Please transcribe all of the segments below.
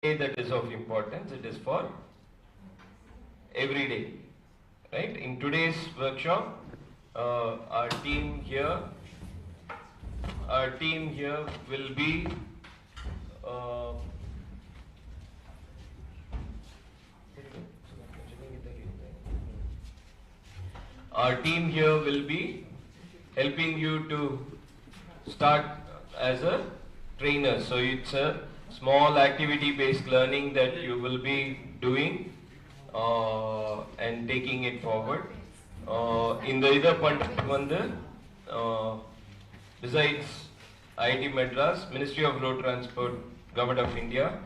that is of importance, it is for every day. Right? In today's workshop, uh, our team here, our team here will be uh, our team here will be helping you to start as a trainer. So it's a small activity based learning that you will be doing uh, and taking it forward. Uh, இந்த இதை பண்ணுறது வந்து uh, besides IIT Madras, Ministry of Road Transport, Government of India,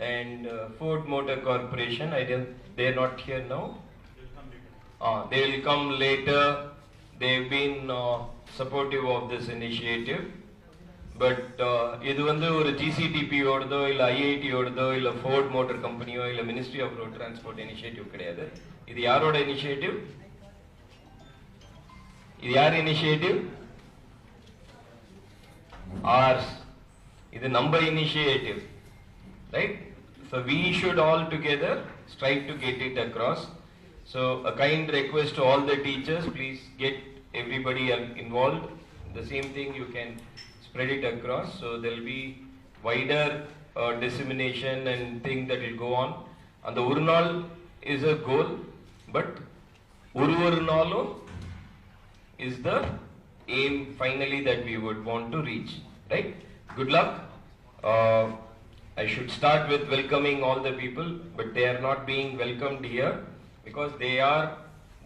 and uh, Ford Motor Corporation. I don't, they're not here now. Uh, they will come later. They've been uh, supportive of this initiative. But இது வந்து ஒரு ஜிசிடிபியோடதோ இல்லை ஐஐடியோடதோ இல்லை fort motor கம்பெனியோ இல்லை ministry of road transport initiative கிடையாது. இது யாரோட இனிஷியேட்டிவ் இது யார் இனிஷியேட்டிவ் ஆர்ஸ் இது நம்ம initiative right so we should all together strive to get it across so a kind request to all the teachers please get everybody involve the same thing you can spread it across so there'll be wider uh, dissemination and thing that will go on and the ஒரு நாள் is a goal but ஒரு ஒரு நாளும் is the aim finally that we would want to reach right good luck uh, I should start with welcoming all the people but they are not being welcomed here because they are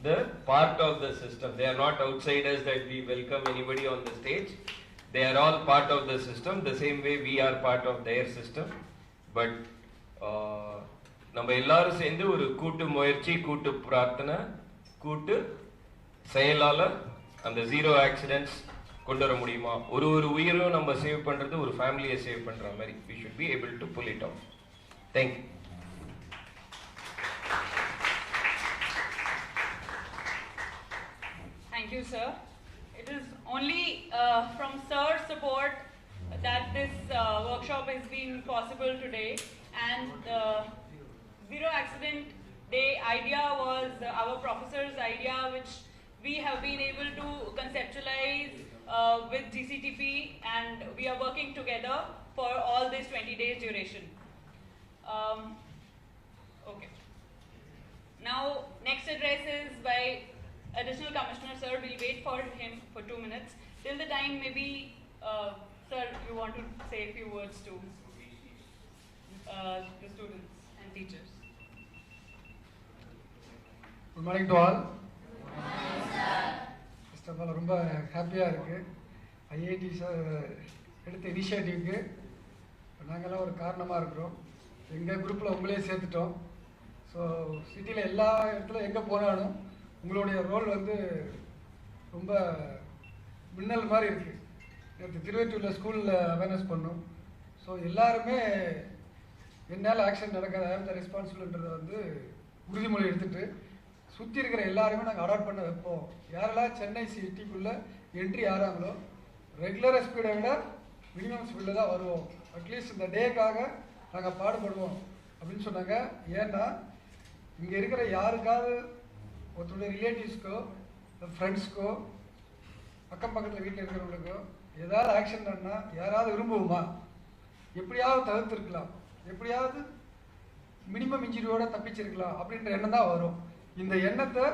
the part of the system. They are not outsiders that we welcome anybody on the stage. They are all part of the system, the same way we are part of their system. But நம்ம எல்லாரும் சேர்ந்து ஒரு கூட்டு முயற்சி கூட்டு பிரார்த்தனை கூட்டு செயலால் அந்த ஜீரோ ஆக்சிடென்ட்ஸ் கொண்டு வர முடியுமா ஒரு ஒரு உயிரும் நம்ம சேவ் பண்ணுறது ஒரு ஃபேமிலியை சேவ் பண்ணுற மாதிரி we should be able to pull it off thank you Thank you, sir. It is only uh, from sir's support that this uh, workshop has been possible today. And the Zero Accident Day idea was our professor's idea, which we have been able to conceptualize uh, with GCTP, and we are working together for all this 20 days duration. Um, okay. Now, next address is by Additional Commissioner Sir. We'll wait for him for two minutes. Till the time, maybe, uh, Sir, you want to say a few words to uh, the students and teachers. Good morning to all first of all ரொம்ப ஹாப்பியாக இருக்குது IIT sir எடுத்த இனிஷியேட்டிவ்க்கு நாங்கள்லாம் ஒரு காரணமாக இருக்கிறோம் எங்கள் குரூப்பில் உங்களே சேர்த்துட்டோம் ஸோ சிட்டியில் எல்லா இடத்துல எங்கே போனாலும் உங்களுடைய ரோல் வந்து ரொம்ப மின்னல் மாதிரி இருக்குது நேற்று திருவெற்றியூரில் ஸ்கூலில் அவேர்னஸ் பண்ணோம். ஸோ எல்லாருமே என்னால் ஆக்ஷன் நடக்காது ஐஎம் த ரெஸ்பான்சிபிள்ன்றதை வந்து உறுதிமொழி எடுத்துகிட்டு சுற்றி இருக்கிற எல்லாருமே நாங்கள் அடாப்ட் பண்ண வைப்போம். யாரெல்லாம் சென்னை சிட்டிக்குள்ளே என்ட்ரி ஆகிறாங்களோ ரெகுலர் ஸ்பீடை விட மினிமம் ஸ்பீடில் தான் வருவோம். அட்லீஸ்ட் இந்த டேக்காக நாங்கள் பாடுபடுவோம். அப்படின்னு சொன்னாங்க. ஏன்னா இங்கே இருக்கிற யாருக்காவது ஒருத்தருடைய ரிலேட்டிவ்ஸ்க்கோ ஃப்ரெண்ட்ஸ்க்கோ அக்கம் பக்கத்தில் வீட்டில் இருக்கிறவங்களுக்கோ ஏதாவது ஆக்ஷன் பண்ணால் யாராவது விரும்புவோமா? எப்படியாவது தவிர்த்துருக்கலாம். எப்படியாவது மினிமம் இன்ஜுரியோட தப்பிச்சிருக்கலாம் அப்படின்ற எண்ணம் தான் வரும். இந்த எண்ணத்தை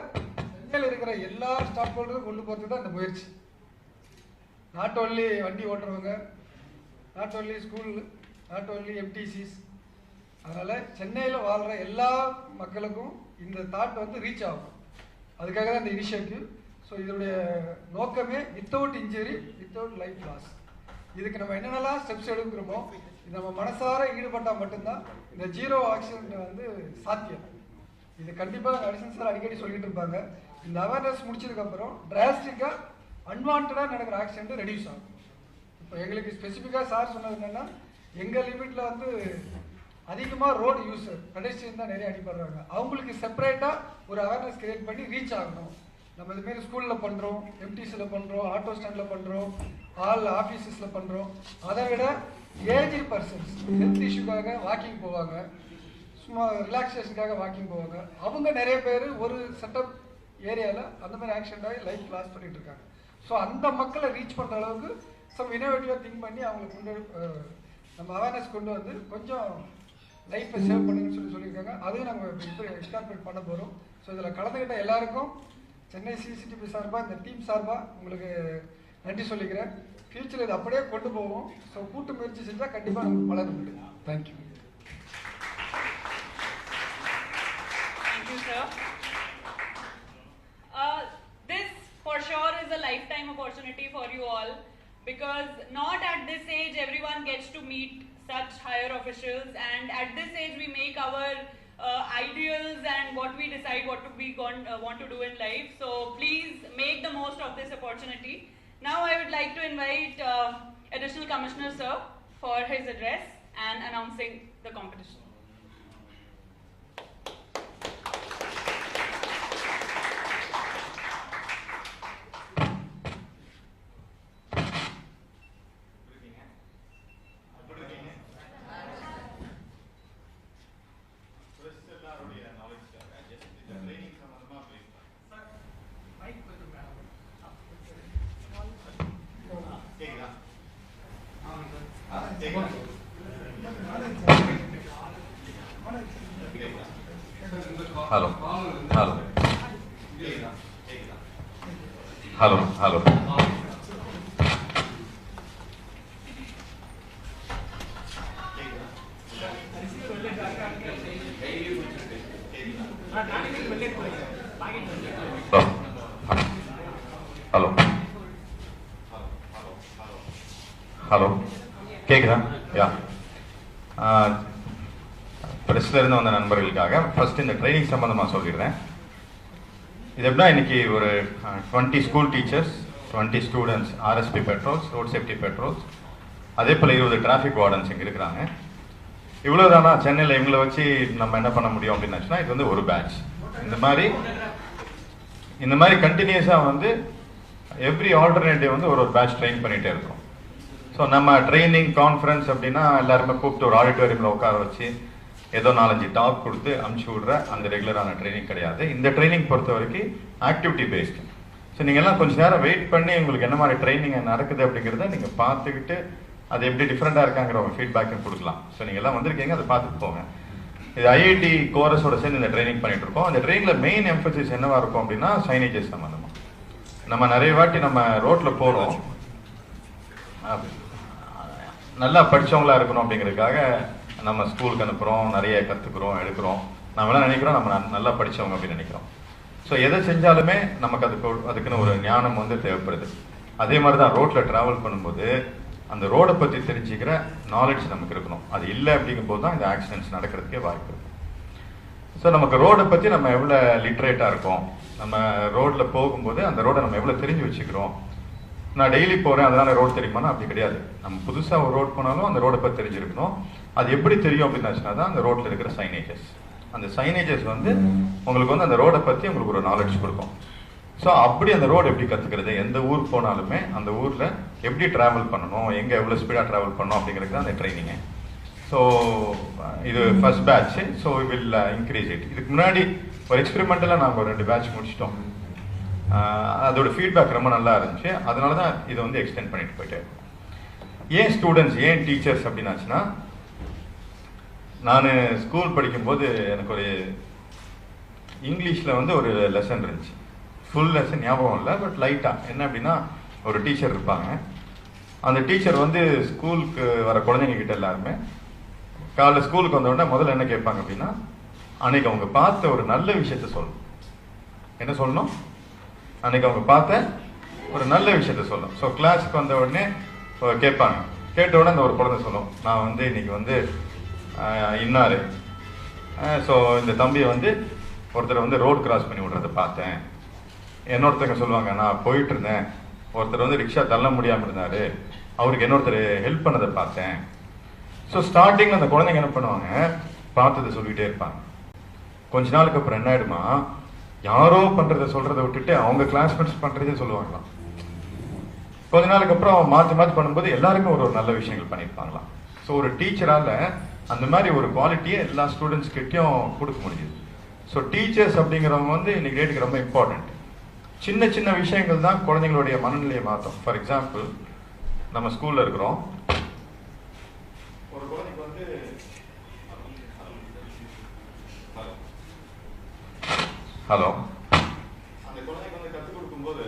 சென்னையில் இருக்கிற எல்லா ஸ்டாக் ஹோல்டரும் கொண்டு போகிறது தான் இந்த முயற்சி. நாட் ஒன்லி வண்டி ஓட்டுறவங்க not only school not only MTCs அதனால் சென்னையில் வாழ்கிற எல்லா மக்களுக்கும் இந்த தாட் வந்து ரீச் ஆகும். அதுக்காக தான் இந்த இனிஷியேட்டிவ் ஸோ இதனுடைய நோக்கமே without injury without life loss இதுக்கு நம்ம என்னென்னலாம் ஸ்டெப்ஸ் எடுக்கிறோமோ இது நம்ம மனசார ஈடுபட்டால் மட்டும்தான் இந்த ஜீரோ ஆக்சிடென்ட் வந்து சாத்தியம். இது கண்டிப்பாக அடிஷன் சார் அடிக்கடி சொல்லிட்டு இருப்பாங்க. இந்த அவேர்னஸ் முடிச்சதுக்கப்புறம் டிராஸ்டிக்காக அன்வான்டாக நடக்கிற ஆக்சிடென்ட் ரெடியூஸ் ஆகும். இப்போ எங்களுக்கு ஸ்பெசிஃபிக்காக சார் சொன்னது என்னென்னா எங்கள் லிமிட்டில் வந்து அதிகமாக ரோடு யூஸர் பெடஸ்ட்ரியன் தான் நிறைய அடிபடுறாங்க. அவங்களுக்கு செப்பரேட்டாக ஒரு அவேர்னஸ் கிரியேட் பண்ணி ரீச் ஆகணும். நம்ம இதுமாரி ஸ்கூலில் பண்ணுறோம் எம்டிசியில் பண்ணுறோம் ஆட்டோ ஸ்டாண்டில் பண்ணுறோம் ஆல் ஆஃபீஸஸில் பண்ணுறோம் அதை விட ஏஜ் பர்சன்ஸ் ஹெல்த் இஷ்யூக்காக வாக்கிங் போவாங்க. சும்மா ரிலாக்ஸேஷனுக்காக வாக்கிங் போவாங்க. அவங்க நிறைய பேர் ஒரு செட்டப் ஏரியாவில் அந்த மாதிரி ஆக்சிடென்ட் ஆகி லைஃப் லாஸ் பண்ணிகிட்டு இருக்காங்க. ஸோ அந்த மக்களை ரீச் பண்ணுற அளவுக்கு சம் இனோவேட்டிவாக திங்க் பண்ணி அவங்களுக்கு கொண்டு நம்ம அவேர்னஸ் கொண்டு வந்து கொஞ்சம் லைஃப்பை சேவ் பண்ணுங்கன்னு சொல்லி சொல்லியிருக்காங்க. அதையும் நம்ம இப்போ எக்ஸ்டார்பேட் பண்ண போகிறோம் ஸோ இதில் கலந்துக்கிட்ட எல்லாருக்கும் சென்னை சிசிடிவி சார்பாக இந்த டீம் சார்பாக உங்களுக்கு நன்றி சொல்லிக்கிறேன். ஃபியூச்சர் இது அப்படியே கொண்டு போவோம். ஸோ கூட்டு முயற்சி செஞ்சால் கண்டிப்பாக நமக்கு வளர முடியும் thank you lifetime opportunity for you all because not at this age everyone gets to meet such higher officials and at this age we make our uh, ideals and what we decide what to we gon- uh, want to do in life. So please make the most of this opportunity. Now I would like to invite uh, additional commissioner sir for his address and announcing the competition. Hello hello hello hello hello hello கேக்குதா யா ப்ரெஸ்ல இருந்து வந்த நண்பர்களுக்காக first இந்த training சம்மந்தமாக சொல்லிடுறேன். இது எப்படின்னா இன்னைக்கு ஒரு twenty school teachers twenty students RSP patrols road safety patrols அதே போல் இருபது டிராஃபிக் வார்டன்ஸ் இங்கே இருக்கிறாங்க. இவ்வளோ தானா? சென்னையில் இவங்களை வச்சு நம்ம என்ன பண்ண முடியும் அப்படின்னாச்சுன்னா இது வந்து ஒரு பேட்ச் இந்த மாதிரி இந்த மாதிரி கண்டினியூஸாக வந்து எவ்ரி ஆல்டர்னேட்டிவ் வந்து ஒரு ஒரு பேட்ச் ட்ரெயின் பண்ணிகிட்டே இருக்கோம். ஸோ நம்ம ட்ரைனிங் கான்ஃபரன்ஸ் அப்படின்னா எல்லாருமே கூப்பிட்டு ஒரு ஆடிட்டோரியமில் உட்கார வச்சு ஏதோ நாலஞ்சு டாக் கொடுத்து அமுச்சு விடுற அந்த ரெகுலரான ட்ரைனிங் கிடையாது. இந்த ட்ரைனிங் பொறுத்த வரைக்கும் ஆக்டிவிட்டி பேஸ்டு ஸோ நீங்கள் எல்லாம் கொஞ்ச நேரம் வெயிட் பண்ணி உங்களுக்கு என்ன மாதிரி ட்ரைனிங் நடக்குது அப்படிங்கிறத நீங்கள் பார்த்துக்கிட்டு அது எப்படி டிஃப்ரெண்ட்டாக இருக்காங்கிற உங்கள் ஃபீட்பேக்கும் கொடுக்கலாம். ஸோ நீங்கள் எல்லாம் வந்திருக்கீங்க அதை பார்த்துட்டு போங்க. இது ஐஐடி கோரஸோட சேர்ந்து இந்த ட்ரைனிங் பண்ணிட்டு இருக்கோம். அந்த ட்ரைனிங்ல மெயின் எம்பசிஸ் என்னவா இருக்கும் அப்படின்னா சைனேஜஸ் சம்மந்தமா நம்ம நிறைய வாட்டி நம்ம போறோம். அப்ப- நல்லா படிச்சவங்களா இருக்கணும் அப்படிங்கிறதுக்காக நம்ம ஸ்கூலுக்கு அனுப்புகிறோம் நிறைய கற்றுக்குறோம் எடுக்கிறோம். நம்மளாம் நினைக்கிறோம்? நம்ம நல்லா படித்தவங்க அப்படின்னு நினைக்கிறோம். ஸோ எதை செஞ்சாலுமே நமக்கு அதுக்கு அதுக்குன்னு ஒரு ஞானம் வந்து தேவைப்படுது. அதே மாதிரி தான் ரோட்டில் ட்ராவல் பண்ணும்போது அந்த ரோடை பற்றி தெரிஞ்சுக்கிற நாலேஜ் நமக்கு இருக்கணும். அது இல்லை அப்படிங்கும்போது தான் இந்த ஆக்சிடென்ட்ஸ் நடக்கிறதுக்கே வாய்ப்பு இருக்கு. ஸோ நமக்கு ரோடை பற்றி நம்ம எவ்வளோ லிட்ரேட்டாக இருக்கோம்? நம்ம ரோட்டில் போகும்போது அந்த ரோடை நம்ம எவ்வளோ தெரிஞ்சு வச்சுக்கிறோம்? நான் டெய்லி போகிறேன் அதனால ரோடு தெரியுமானா? அப்படி கிடையாது. நம்ம புதுசாக ஒரு ரோட் போனாலும் அந்த ரோடை பற்றி தெரிஞ்சிருக்கணும். அது எப்படி தெரியும் அப்படின்னாச்சுன்னா தான் அந்த ரோட்டில் இருக்கிற சைனேஜஸ் அந்த சைனேஜஸ் வந்து உங்களுக்கு வந்து அந்த ரோடை பற்றி உங்களுக்கு ஒரு நாலேஜ் கொடுக்கும். ஸோ அப்படி அந்த ரோடு எப்படி கற்றுக்கிறது எந்த ஊர் போனாலுமே அந்த ஊரில் எப்படி ட்ராவல் பண்ணணும்? எங்கே எவ்வளோ ஸ்பீடாக ட்ராவல் பண்ணணும்? அப்படிங்கிறது அந்த ட்ரைனிங்கு ஸோ இது first batch so will increase it இதுக்கு முன்னாடி ஒரு எக்ஸ்பெரிமெண்டலாக நாங்கள் ஒரு ரெண்டு பேட்ச் முடிச்சிட்டோம். அதோட ஃபீட்பேக் ரொம்ப நல்லா இருந்துச்சு. அதனால தான் இதை வந்து எக்ஸ்டெண்ட் பண்ணிட்டு போயிட்டு ஏன் ஸ்டூடெண்ட்ஸ் ஏன் டீச்சர்ஸ் அப்படின்னாச்சுன்னா நான் ஸ்கூல் படிக்கும்போது எனக்கு ஒரு இங்கிலீஷில் வந்து ஒரு லெசன் இருந்துச்சு. ஃபுல் லெசன் ஞாபகம் இல்லை பட் லைட்டாக என்ன அப்படின்னா ஒரு டீச்சர் இருப்பாங்க. அந்த டீச்சர் வந்து ஸ்கூலுக்கு வர குழந்தைங்க கிட்ட எல்லாருமே காலைல ஸ்கூலுக்கு வந்தவொடனே முதல்ல என்ன கேட்பாங்க அப்படின்னா அன்னைக்கு அவங்க பார்த்த ஒரு நல்ல விஷயத்த சொல்லணும் என்ன சொல்லணும்? அன்னைக்கு அவங்க பார்த்த ஒரு நல்ல விஷயத்த சொல்லணும். ஸோ கிளாஸுக்கு வந்த உடனே கேட்பாங்க. கேட்ட உடனே அந்த ஒரு குழந்தை சொல்லும் நான் வந்து இன்னைக்கு வந்து இன்னார். ஸோ இந்த தம்பியை வந்து ஒருத்தர் வந்து ரோடு கிராஸ் பண்ணி விடுறத பார்த்தேன். என்னொருத்தங்க சொல்லுவாங்க நான் போயிட்டு இருந்தேன் ஒருத்தர் வந்து ரிக்ஷா தள்ள முடியாமல் இருந்தார். அவருக்கு இன்னொருத்தர் ஹெல்ப் பண்ணதை பார்த்தேன். ஸோ ஸ்டார்டிங்கில் அந்த குழந்தைங்க என்ன பண்ணுவாங்க பார்த்ததை சொல்லிக்கிட்டே இருப்பாங்க. கொஞ்ச நாளுக்கு அப்புறம் என்ன ஆயிடுமா யாரோ பண்ணுறதை சொல்கிறத விட்டுட்டு அவங்க கிளாஸ்மேட்ஸ் பண்ணுறதே சொல்லுவாங்களாம். கொஞ்ச நாளுக்கு அப்புறம் மாற்றி மாற்றி பண்ணும்போது எல்லாருமே ஒரு ஒரு நல்ல விஷயங்கள் பண்ணியிருப்பாங்களாம். ஸோ ஒரு டீச்சரால் அந்த மாதிரி ஒரு குவாலிட்டியை எல்லா ஸ்டூடெண்ட்ஸ் கிட்டயும் கொடுக்க முடியுது. ஸோ டீச்சர்ஸ் அப்படிங்கிறவங்க வந்து இன்னைக்கு டேட்டுக்கு ரொம்ப இம்பார்ட்டன்ட் சின்ன சின்ன விஷயங்கள் தான் குழந்தைங்களுடைய மனநிலையை மாற்றும். ஃபார் எக்ஸாம்பிள் நம்ம ஸ்கூல்ல இருக்கிறோம். ஒரு குழந்தைக்கு வந்து ஹலோ அந்த குழந்தைக்கு வந்து கற்றுக் கொடுக்கும்போது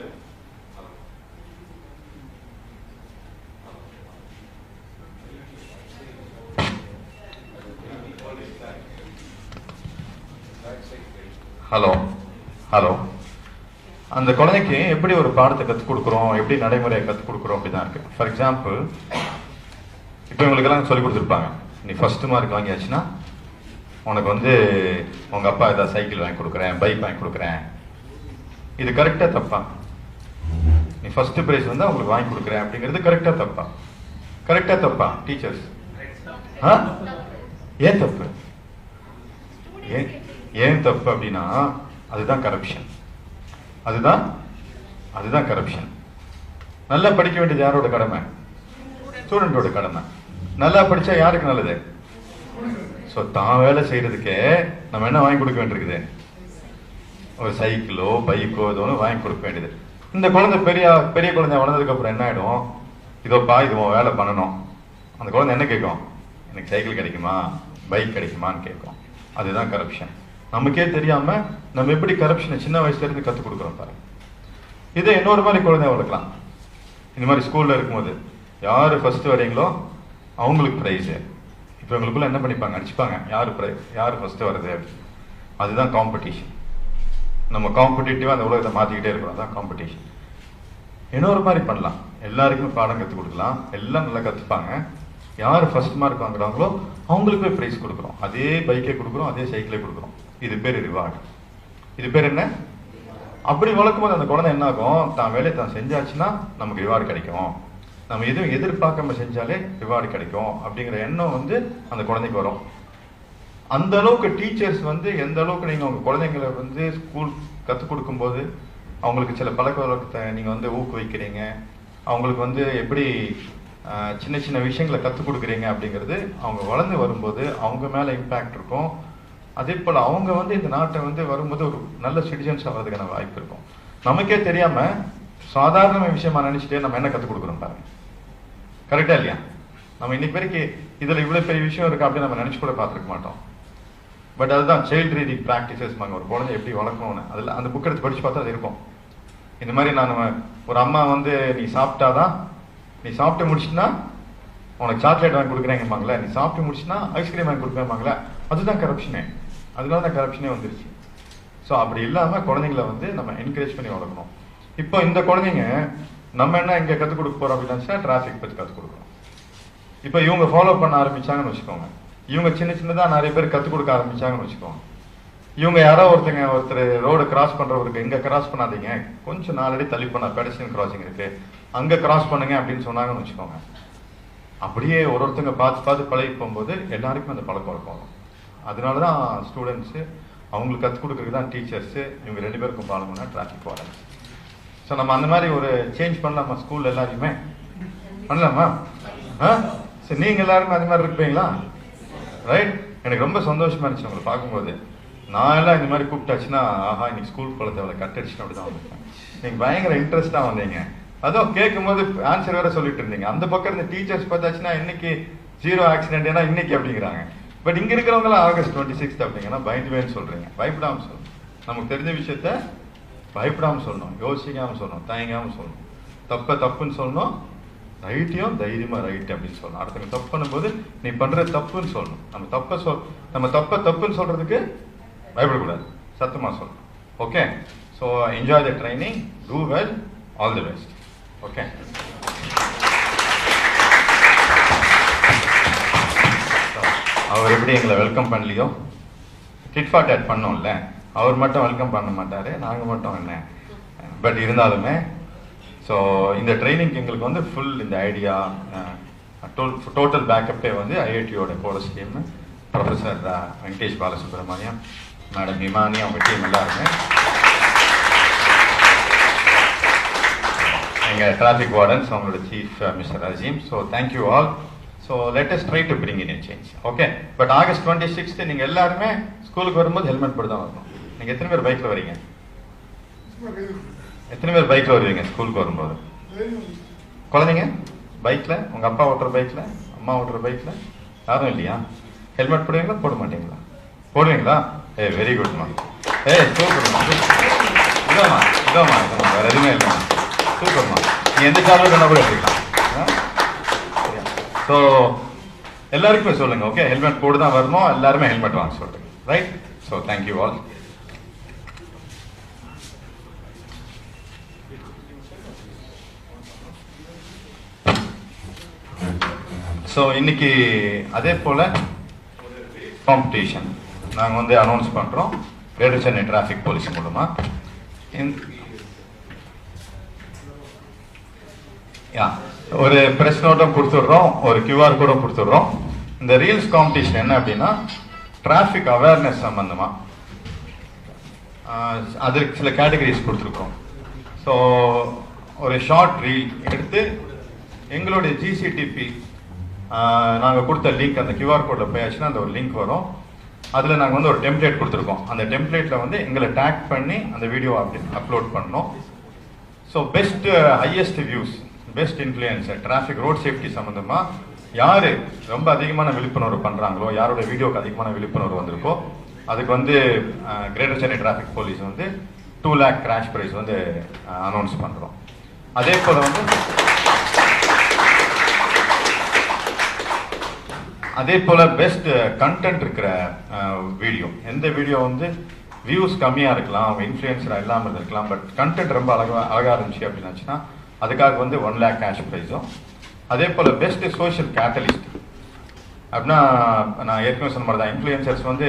ஹலோ ஹலோ அந்த குழந்தைக்கு எப்படி ஒரு பாடத்தை கற்றுக் கொடுக்குறோம்? எப்படி நடைமுறையை கற்றுக் கொடுக்குறோம்? அப்படி தான் இருக்கு. ஃபார் எக்ஸாம்பிள் இப்போ இவங்களுக்கெல்லாம் சொல்லி கொடுத்துருப்பாங்க. நீ ஃபர்ஸ்ட் மார்க் வாங்கியாச்சுன்னா உனக்கு வந்து உங்க அப்பா ஏதாவது சைக்கிள் வாங்கி கொடுக்குறேன் பைக் வாங்கி கொடுக்குறேன். இது கரெக்டா தப்பா? நீ ஃபர்ஸ்ட் பிரைஸ் வந்து உங்களுக்கு வாங்கி கொடுக்குறேன் அப்படிங்கிறது கரெக்டா தப்பா? கரெக்டா தப்பா? டீச்சர்ஸ் ஏன் தப்பு? ஏன் ஏன் தப்பு அப்படின்னா அதுதான் கரப்ஷன் அதுதான் அதுதான் கரப்ஷன் நல்லா படிக்க வேண்டியது யாரோட கடமை? ஸ்டூடெண்டோட கடமை. நல்லா படித்தா யாருக்கு நல்லது? ஸோ தான் வேலை செய்கிறதுக்கே நம்ம என்ன வாங்கி கொடுக்க வேண்டியிருக்குது? ஒரு சைக்கிளோ பைக்கோ ஏதோ ஒன்று வாங்கி கொடுக்க வேண்டியது. இந்த குழந்தை பெரிய பெரிய குழந்தை வளர்ந்ததுக்கப்புறம் என்ன ஆகிடும் இதோப்பா இது உன் வேலை பண்ணணும். அந்த குழந்தை என்ன கேட்கும்? எனக்கு சைக்கிள் கிடைக்குமா? பைக் கிடைக்குமான்னு கேட்கும். அதுதான் கரப்ஷன் நமக்கே தெரியாம நம்ம எப்படி கரப்ஷனை சின்ன வயசுல இருந்து கற்றுக் கொடுக்குறோம் பாருங்க இதை இன்னொரு மாதிரி குழந்தை வளர்க்கலாம். இந்த மாதிரி ஸ்கூல்ல இருக்கும்போது யார் ஃபர்ஸ்ட் வரீங்களோ அவங்களுக்கு ப்ரைஸு இப்போ இவங்களுக்குள்ள என்ன பண்ணிப்பாங்க? அடிச்சுப்பாங்க. யார் ப்ரைஸ் யார் ஃபர்ஸ்ட் வருது அப்படின்னு. அதுதான் காம்படிஷன் நம்ம காம்படிட்டிவா அந்த உலகத்தை மாத்திக்கிட்டே இருக்கிறோம் அதான் காம்படிஷன் இன்னொரு மாதிரி பண்ணலாம். எல்லாருக்குமே பாடம் கற்றுக் கொடுக்கலாம். எல்லாம் நல்லா கற்றுப்பாங்க யார் ஃபர்ஸ்ட் மார்க் வாங்குறாங்களோ அவங்களுக்கு போய் ப்ரைஸ் கொடுக்குறோம். அதே பைக்கே கொடுக்குறோம். அதே சைக்கிளே கொடுக்குறோம். இது பேர் ரிவார்டு இது பேர் என்ன? அப்படி வளர்க்கும்போது அந்த குழந்தை என்ன ஆகும் தான் வேலையை தான் செஞ்சாச்சுன்னா நமக்கு ரிவார்டு கிடைக்கும். நம்ம எதுவும் எதிர்பார்க்காம செஞ்சாலே ரிவார்டு கிடைக்கும் அப்படிங்கிற எண்ணம் வந்து அந்த குழந்தைக்கு வரும். அந்த அளவுக்கு டீச்சர்ஸ் வந்து எந்த அளவுக்கு நீங்கள் உங்கள் குழந்தைங்களை வந்து ஸ்கூல் கற்றுக் கொடுக்கும்போது அவங்களுக்கு சில பழக்க வழக்கத்தை நீங்கள் வந்து ஊக்குவிக்கிறீங்க? அவங்களுக்கு வந்து எப்படி சின்ன சின்ன விஷயங்களை கற்றுக் கொடுக்குறீங்க அப்படிங்கிறது அவங்க வளர்ந்து வரும்போது அவங்க மேலே இம்பேக்ட் இருக்கும். அதே போல் அவங்க வந்து இந்த நாட்டை வந்து வரும்போது ஒரு நல்ல சிட்டிசன்ஸ் ஆகிறதுக்கான வாய்ப்பு இருக்கும். நமக்கே தெரியாம சாதாரண விஷயமா நினைச்சிட்டே நம்ம என்ன கற்றுக் கொடுக்குறோம் பாருங்க. கரெக்டா இல்லையா? நம்ம இன்னைக்கு வரைக்கும் இதுல இவ்வளவு பெரிய விஷயம் இருக்கு அப்படின்னு நம்ம நினச்சி கூட பார்த்துருக்க மாட்டோம். பட் அதுதான் சைல்ட் ரீடிங் ப்ராக்டிசஸ் ஒரு குழந்தை எப்படி வளர்க்கணும்னு. அதில் அந்த புக் எடுத்து படிச்சு பார்த்தா அது இருக்கும். இந்த மாதிரி நான் ஒரு அம்மா வந்து நீ சாப்பிட்டாதான் நீ சாப்பிட்டு முடிச்சுன்னா உனக்கு சாக்லேட் வாங்கி கொடுக்குறேங்கம்பாங்களே. நீ சாப்பிட்டு முடிச்சுன்னா ஐஸ்கிரீம் வாங்கி கொடுக்குறேம்பாங்களே. அதுதான் கரப்ஷனே அதனால தான் கரப்ஷனே வந்துருச்சு. ஸோ அப்படி இல்லாமல் குழந்தைங்களை வந்து நம்ம என்கரேஜ் பண்ணி வளர்க்கணும். இப்போ இந்த குழந்தைங்க நம்ம என்ன இங்கே கற்றுக் கொடுக்க போகிறோம் அப்படின்னா டிராஃபிக் பற்றி கற்றுக் கொடுக்குறோம் இப்போ இவங்க ஃபாலோ பண்ண ஆரம்பிச்சாங்கன்னு வச்சுக்கோங்க. இவங்க சின்ன சின்னதாக நிறைய பேர் கற்றுக் கொடுக்க ஆரம்பிச்சாங்கன்னு வச்சுக்கோங்க. இவங்க யாரோ ஒருத்தங்க ஒருத்தர் ரோடு கிராஸ் பண்ணுறவருக்கு இங்கே கிராஸ் பண்ணாதீங்க. கொஞ்சம் நாலடி தள்ளி பண்ண பெடஸ்டியன் கிராசிங் இருக்குது அங்கே கிராஸ் பண்ணுங்க அப்படின்னு சொன்னாங்கன்னு வச்சுக்கோங்க. அப்படியே ஒரு ஒருத்தங்க பார்த்து பார்த்து பழகி போகும்போது எல்லாருக்கும் அந்த பழக்கம் வழக்கம் வரும் அதனால தான் ஸ்டூடெண்ட்ஸு அவங்களுக்கு கற்றுக் கொடுக்குறது தான் டீச்சர்ஸு இவங்க ரெண்டு பேருக்கும் பாலம்னா டிராஃபிக் வாரன்ஸ் ஸோ நம்ம அந்த மாதிரி ஒரு சேஞ்ச் பண்ணலாமா ஸ்கூல் எல்லாரையுமே? பண்ணலாமா? ஆ? சரி நீங்கள் எல்லாருமே அது மாதிரி இருப்பீங்களா? ரைட் எனக்கு ரொம்ப சந்தோஷமாக இருந்துச்சு உங்களை பார்க்கும்போது. நான் எல்லாம் இந்த மாதிரி கூப்பிட்டாச்சுன்னா ஆஹா இன்னைக்கு ஸ்கூல் குளத்தை அவளை கட்டடிச்சுன்னு அப்படி தான் வந்திருக்கேன் நீங்கள் பயங்கர இன்ட்ரெஸ்டா வந்தீங்க. அதுவும் கேட்கும்போது ஆன்சர் வேற சொல்லிட்டு இருந்தீங்க. அந்த பக்கம் இருந்த டீச்சர்ஸ் பார்த்தாச்சுன்னா இன்னைக்கு ஜீரோ ஆக்சிடென்ட் ஏன்னா இன்னைக்கு அப்படிங்கிறாங்க. பட் இங்க இருக்கிறவங்க ஆகஸ்ட் டுவெண்ட்டி சிக்ஸ்த் அப்படிங்கன்னா பயந்துவேன்னு சொல்றீங்க. பயப்படாம சொல்லணும். நமக்கு தெரிஞ்ச விஷயத்த பயப்படாம சொல்லணும். யோசிக்காம சொல்லணும். தயங்காம சொல்லணும். தப்ப தப்புன்னு சொல்லணும். ரைட்டையும் தைரியமா ரைட் அப்படின்னு சொல்லணும். அடுத்தவங்க தப்பு பண்ணும்போது நீ பண்ற தப்புன்னு சொல்லணும். நம்ம தப்ப சொல் நம்ம தப்ப தப்புன்னு சொல்றதுக்கு பயப்படக்கூடாது. சத்தமா சொல்லணும். Okay so enjoy the training do well all the best okay அவர் எப்படி எங்களை வெல்கம் பண்ணலையோ? டிட் ஃபார் டேட் பண்ணோம்ல. அவர் மட்டும் வெல்கம் பண்ண மாட்டார் நாங்கள் மட்டும் என்ன? பட் இருந்தாலுமே ஸோ இந்த ட்ரைனிங் எங்களுக்கு வந்து ஃபுல் இந்த ஐடியா டோட்டல் பேக்கப்பே வந்து ஐஐடியோட course team professor Venkatesh Balasubramaniam madam Imani அவங்க டீம் எல்லாருமே. எங்கள் டிராஃபிக் வார்டன்ஸ் அவங்களோட chief mister Azeem so thank you all so latest try to bring in change okay but August twenty sixth நீங்கள் எல்லாருமே ஸ்கூலுக்கு வரும்போது ஹெல்மெட் போட்டு தான் வரணும். நீங்கள் எத்தனை பேர் பைக்கில் வரீங்க? எத்தனை பேர் பைக்கில் வருவீங்க ஸ்கூலுக்கு வரும்போது? குழந்தைங்க? பைக்கில் உங்கள் அப்பா ஓட்டுற பைக்கில் அம்மா ஓட்டுற பைக்கில் யாரும் இல்லையா? ஹெல்மெட் போடுவீங்களா? போட மாட்டீங்களா? போடுவீங்களா? ஏ வெரி குட்மா ஏ சூப்பர்மா இதோமா இதோமா இதோமா வேறு எதுவுமே இல்லைம்மா. சூப்பர்மா நீ எந்த சார்பில் வேணா கூட எடுத்துக்கலாம். ஸோ எல்லாருக்குமே சொல்லுங்க ஓகே ஹெல்மெட் போட்டு தான் வரணும் எல்லாருமே ஹெல்மெட் வாங்க சொல்லுங்க right so thank you all so இன்னைக்கு அதே போல் காம்படிஷன் நாங்கள் வந்து அனௌன்ஸ் பண்ணுறோம் கிரேட்டர் சென்னை டிராஃபிக் போலீஸ் மூலமாக யா ஒரு ப்ரெஸ் நோட்டும் கொடுத்துட்றோம் ஒரு கியூஆர் கோடும் கொடுத்துட்றோம். இந்த ரீல்ஸ் காம்படிஷன் என்ன அப்படின்னா டிராஃபிக் அவேர்னஸ் சம்பந்தமா. அதற்கு சில கேட்டகரிஸ் கொடுத்துருக்கோம். ஸோ ஒரு ஷார்ட் ரீல் எடுத்து எங்களுடைய ஜிசிடிபி நாங்கள் கொடுத்த லிங்க் அந்த கியூஆர் கோடில் போயாச்சுன்னா அந்த ஒரு லிங்க் வரும். அதில் நாங்கள் வந்து ஒரு டெம்ப்ளேட் கொடுத்துருக்கோம். அந்த டெம்ப்ளேட்டில் வந்து எங்களை டேக் பண்ணி அந்த வீடியோ அப்படி அப்லோட் பண்ணோம். So best highest views best influencer traffic road safety சம்மந்தமாக யார் ரொம்ப அதிகமான விழிப்புணர்வு பண்ணுறாங்களோ யாரோட வீடியோக்கு அதிகமான விழிப்புணர்வு வந்திருக்கோ அதுக்கு வந்து கிரேட்டர் சென்னை டிராஃபிக் போலீஸ் வந்து டூ லேக் கிராஷ் ப்ரைஸ் வந்து அனௌன்ஸ் பண்ணுறோம் அதே போல் வந்து அதே போல் பெஸ்ட் கண்டென்ட் இருக்கிற வீடியோ எந்த வீடியோ வந்து வியூஸ் கம்மியாக இருக்கலாம் அவங்க இன்ஃப்ளூயன்ஸராக இல்லாமல் இருக்கலாம் பட் கண்டென்ட் ரொம்ப அழகாக அழகாக இருந்துச்சு அப்படின்னாச்சுன்னா அதுக்காக வந்து ஒன் லேக் கேஷ் ப்ரைஸும் அதே போல் பெஸ்ட் சோஷியல் கேட்டலிஸ்ட் அப்படின்னா நான் ஏற்கனவே சொன்ன மாதிரி தான் இன்ஃப்ளூயன்சர்ஸ் வந்து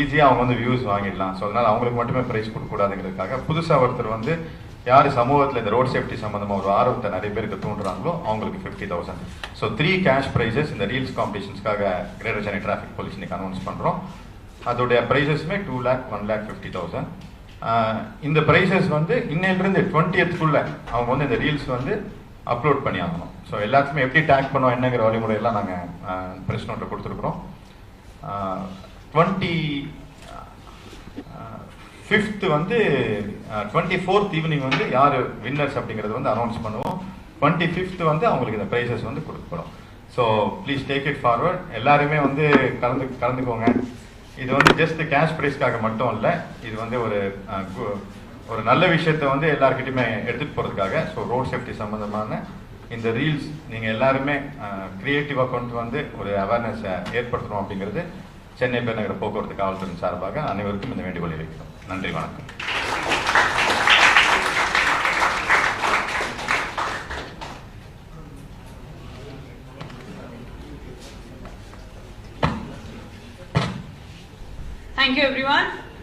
ஈஸியாக அவங்க வந்து வியூஸ் வாங்கிடலாம். ஸோ அதனால் அவங்களுக்கு மட்டுமே ப்ரைஸ் கொடுக்கக்கூடாதுங்கிறதுக்காக புதுசாக ஒருத்தர் வந்து யார் சமூகத்தில் இந்த ரோட் சேஃப்டி சம்மந்தமாக ஒரு ஆர்வத்தை நிறைய பேருக்கு தூண்டுறாங்களோ அவங்களுக்கு fifty thousand so three cash prizes இந்த ரீல்ஸ் காம்படிஷன்ஸ்க்காக கிரேட்டர் சென்னை டிராஃபிக் போலீஸ் இன்னைக்கு அனௌன்ஸ் பண்ணுறோம் அதோடைய ப்ரைஸஸுமே two lakh one lakh fifty thousand இந்த ப்ரைஸஸ் வந்து இன்னையிலிருந்து டுவெண்ட்டியத்துக்குள்ளே அவங்க வந்து இந்த ரீல்ஸ் வந்து அப்லோட் பண்ணி ஆகணும் ஸோ எல்லாத்துக்குமே எப்படி டேக் பண்ணோம் என்னங்கிற வழிமுறையெல்லாம் நாங்கள் ப்ரெஸ் நோட்டை கொடுத்துருக்குறோம். டுவெண்ட்டி ஃபிஃப்த்து வந்து டுவெண்ட்டி ஃபோர்த் ஈவினிங் வந்து யார் வின்னர்ஸ் அப்படிங்கிறது வந்து அனௌன்ஸ் பண்ணுவோம். டுவெண்ட்டி ஃபிஃப்த் வந்து அவங்களுக்கு இந்த ப்ரைஸஸ் வந்து கொடுக்கப்படும் so please take it forward எல்லாருமே வந்து கலந்து கலந்துக்கோங்க. இது வந்து ஜஸ்ட் கேஷ் ப்ரைஸ்க்காக மட்டும் இல்லை இது வந்து ஒரு ஒரு நல்ல விஷயத்தை வந்து எல்லாருக்கிட்டையுமே எடுத்துகிட்டு போகிறதுக்காக ஸோ ரோட் சேஃப்டி சம்மந்தமான இந்த ரீல்ஸ் நீங்கள் எல்லாருமே க்ரியேட்டிவாக கொண்டு வந்து ஒரு அவேர்னஸை ஏற்படுத்தணும் அப்படிங்கிறது சென்னை பெருநகர போக்குவரத்து காவல்துறை சார்பாக அனைவருக்கும் இந்த வேண்டுகோளை வைக்கிறோம் நன்றி வணக்கம்.